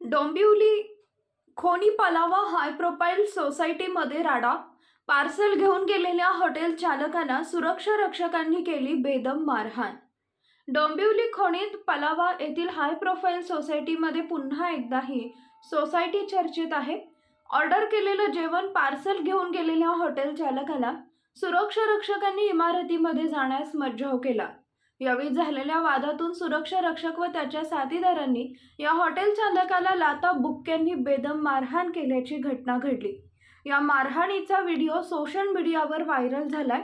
डोंबिवली खोनी Pallava high profile सोसायटीमध्ये राडा पार्सल घेऊन गेलेल्या हॉटेल चालकाला सुरक्षा रक्षकांनी केली बेदम मारहाण. डोंबिवली खोणीत पलावा येथील हाय प्रोफाईल सोसायटीमध्ये पुन्हा एकदाही सोसायटी चर्चेत आहे. ऑर्डर केलेलं जेवण पार्सल घेऊन गेलेल्या हॉटेल चालकाला सुरक्षा रक्षकांनी इमारतीमध्ये जाण्यास मज्जाव केला. यावेळी झालेल्या वादातून सुरक्षा रक्षक व त्याच्या साथीदारांनी या हॉटेल चालकाला लाता बुक्क्यांनी बेदम मारहाण केल्याची घटना घडली. या मारहाणीचा व्हिडिओ सोशल मीडियावर व्हायरल झालाय.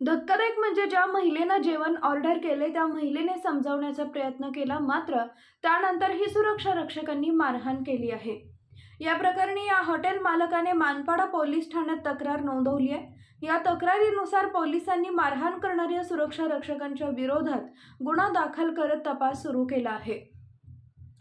धक्कादायक म्हणजे ज्या महिलेनं जेवण ऑर्डर केले त्या महिलेने समजावण्याचा प्रयत्न केला मात्र त्यानंतर ही सुरक्षा रक्षकांनी मारहाण केली आहे. या प्रकरणी या हॉटेल मालकाने मानपाडा पोलीस ठाण्यात तक्रार नोंदवली आहे. या तक्रारीनुसार पोलिसांनी मारहाण करणाऱ्या सुरक्षा रक्षकांच्या विरोधात गुन्हा दाखल करत तपास सुरू केला आहे.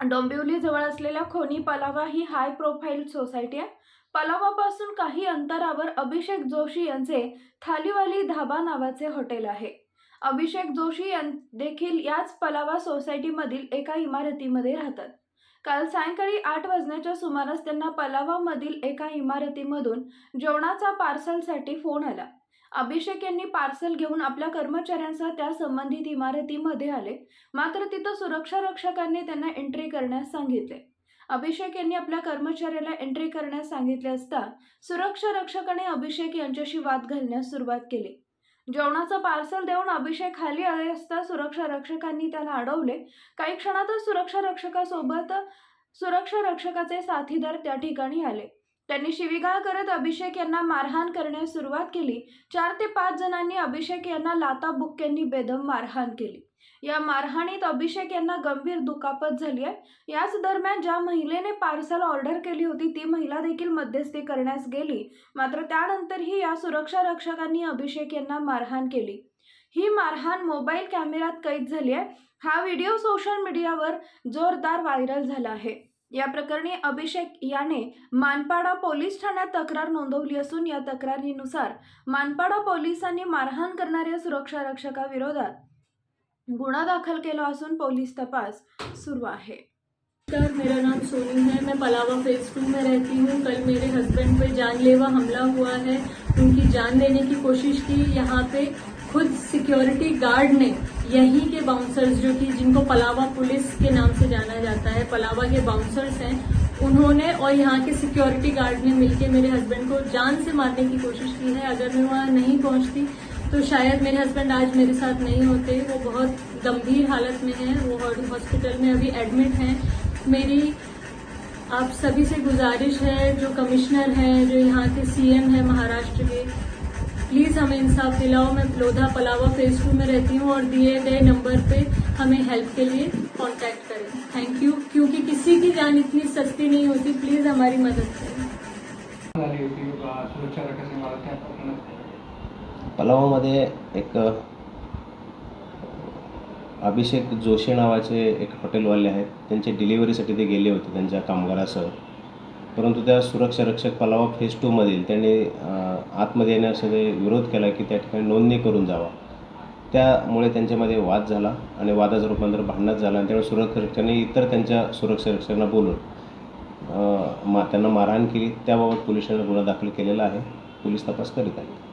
डोंबिवली जवळ असलेल्या खोनी पलावा ही हाय प्रोफाईल सोसायटी आहे. पलावापासून काही अंतरावर अभिषेक जोशी यांचे थालीवाली धाबा नावाचे हॉटेल आहे. अभिषेक जोशी यां देखील याच पलावा सोसायटीमधील एका इमारतीमध्ये राहतात. काल सायंकाळी आठ वाजण्याच्या सुमारास त्यांना पलावामधील एका इमारतीमधून जेवणाचा पार्सलसाठी फोन आला. अभिषेक यांनी पार्सल घेऊन आपल्या कर्मचाऱ्यांसह त्या संबंधित इमारतीमध्ये आले. मात्र तिथं सुरक्षा रक्षकांनी त्यांना एंट्री करण्यास सांगितले. अभिषेक यांनी आपल्या कर्मचाऱ्याला एंट्री करण्यास सांगितले असता सुरक्षा रक्षकाने अभिषेक यांच्याशी वाद घालण्यास सुरुवात केली. जेवणाचं पार्सल देऊन अभिषेक खाली आले असता सुरक्षा रक्षकांनी त्याला अडवले. काही क्षणातच सुरक्षा रक्षकासोबत सुरक्षा रक्षकाचे साथीदार त्या ठिकाणी आले. त्यांनी शिवीगाळ करत अभिषेक यांना मारहाण करण्यास सुरुवात केली. चार ते पाच जणांनी अभिषेक यांना लाता बुक्क्यांनी बेदम मारहाण केली. या मारहाणीत अभिषेक यांना गंभीर दुखापत झाली आहे. याच दरम्यान ज्या महिलेने पार्सल ऑर्डर केली होती ती महिला देखील मध्यस्थी करण्यास गेली. मात्र त्यानंतरही या सुरक्षा रक्षकांनी अभिषेक यांना मारहाण केली. ही मारहाण मोबाईल कॅमेऱ्यात कैद झाली आहे. हा व्हिडिओ सोशल मीडियावर जोरदार व्हायरल झाला आहे. या प्रकरणी अभिषेक याने मानपाडा पोलीस ठाण्यात तक्रार नोंदवली असून या तक्रारीनुसार मानपाडा पोलिसांनी मारहाण करणाऱ्या सुरक्षा रक्षकाविरोधात गुन्हा दाखल केला असून पोलीस तपास सुरू आहे. मेरा नाम सोनी है। मैं पलावा फ़ेज़ टू में रहती हूँ। कल मेरे हस्बैंड पे जानलेवा हमला हुआ है। उनकी जान लेने की कोशिश की। यहाँ पे खुद सिक्योरिटी गार्ड ने यहीं के बाउंसर्स जो कि जिनको पलावा पुलिस के नाम से जाना जाता है, पलावा के बाउंसर्स हैं, उन्होंने और यहाँ के सिक्योरिटी गार्ड ने मिलके मेरे हस्बैंड को जान से मारने की कोशिश की है। अगर मैं वहाँ नहीं पहुँचती तो शायद मेरे हस्बैंड आज मेरे साथ नहीं होते। वो बहुत गंभीर हालत में हैं, वो हॉस्पिटल में अभी एडमिट हैं। मेरी, आप सभी से गुजारिश है, जो कमिश्नर हैं, जो यहाँ के सीएम हैं महाराष्ट्र के प्लीज़ हमें इंसाफ दिलाओ मैं लोधा पलावा फेज टू में रहती हूँ और दिए गए नंबर पे हमें हेल्प के लिए कांटेक्ट करें। थैंक यू क्योंकि किसी की जान इतनी सस्ती नहीं होती प्लीज़ हमारी मदद करें। पलावामध्ये एक अभिषेक जोशी नावाचे एक हॉटेलवाले आहेत. त्यांच्या डिलिव्हरीसाठी ते गेले होते त्यांच्या कामगारासह. परंतु त्या सुरक्षा रक्षक पलावा फेज टूमधील त्यांनी आतमध्ये येण्यासाठी विरोध केला की त्या ठिकाणी नोंदणी करून जावा. त्यामुळे त्यांच्यामध्ये वाद झाला आणि वादाचं रूपांतर भांडणात झाला आणि त्यामुळे सुरक्षा रक्षकांनी इतर त्यांच्या सुरक्षा रक्षकांना बोलून मा त्यांना मारहाण केली. त्याबाबत पोलिसांनी गुन्हा दाखल केलेला आहे. पोलीस तपास करीत आहेत.